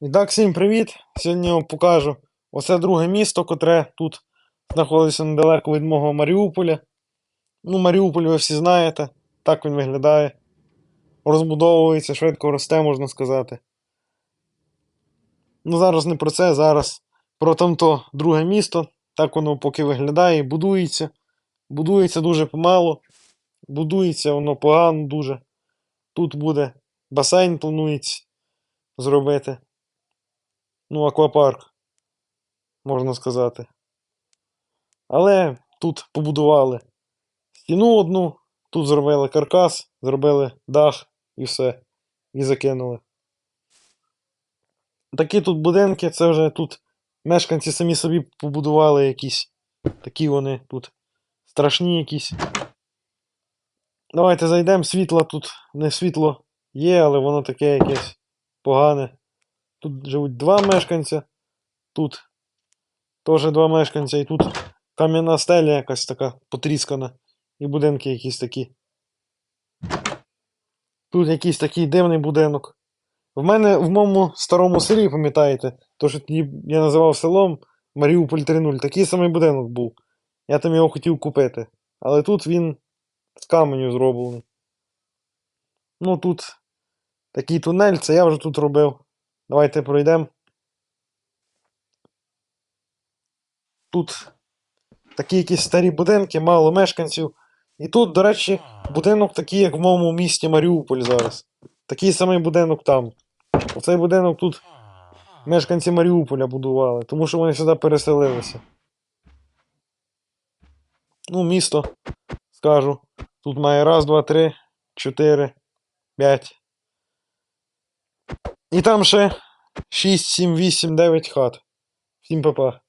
І так, всім привіт! Сьогодні я вам покажу оце друге місто, котре тут знаходиться недалеко від мого Маріуполя. Ну, Маріуполь ви всі знаєте, так він виглядає. Розбудовується, швидко росте, можна сказати. Ну, зараз не про це, зараз про тамто друге місто. Так воно поки виглядає будується. Будується дуже помало. Будується воно погано дуже. Тут буде басейн, планується зробити. Ну, аквапарк, можна сказати. Але тут побудували стіну одну, тут зробили каркас, зробили дах і все. І закинули. Такі тут будинки, це вже тут мешканці самі собі побудували якісь. Такі вони тут страшні якісь. Давайте зайдемо. Світло тут не світло є, але воно таке якесь погане. Тут живуть два мешканця, тут теж два мешканця, і тут кам'яна стеля якась така потріскана, і будинки якісь такі. Тут якийсь такий дивний будинок. В мене в моєму старому селі, пам'ятаєте, то що я називав селом Маріуполь 3.0, такий самий будинок був. Я там його хотів купити. Але тут він з каменю зроблений. Ну тут такий тунель, це я вже тут робив. Давайте пройдемо. Тут такі якісь старі будинки, мало мешканців. І тут, до речі, будинок такий, як в моєму місті Маріуполь зараз. Такий самий будинок там. Оцей будинок тут мешканці Маріуполя будували, тому що вони сюди переселилися. Ну, місто, скажу. Тут має раз, два, три, чотири, п'ять. І там ще 6, 7, 8, 9 хат. Всім па-па.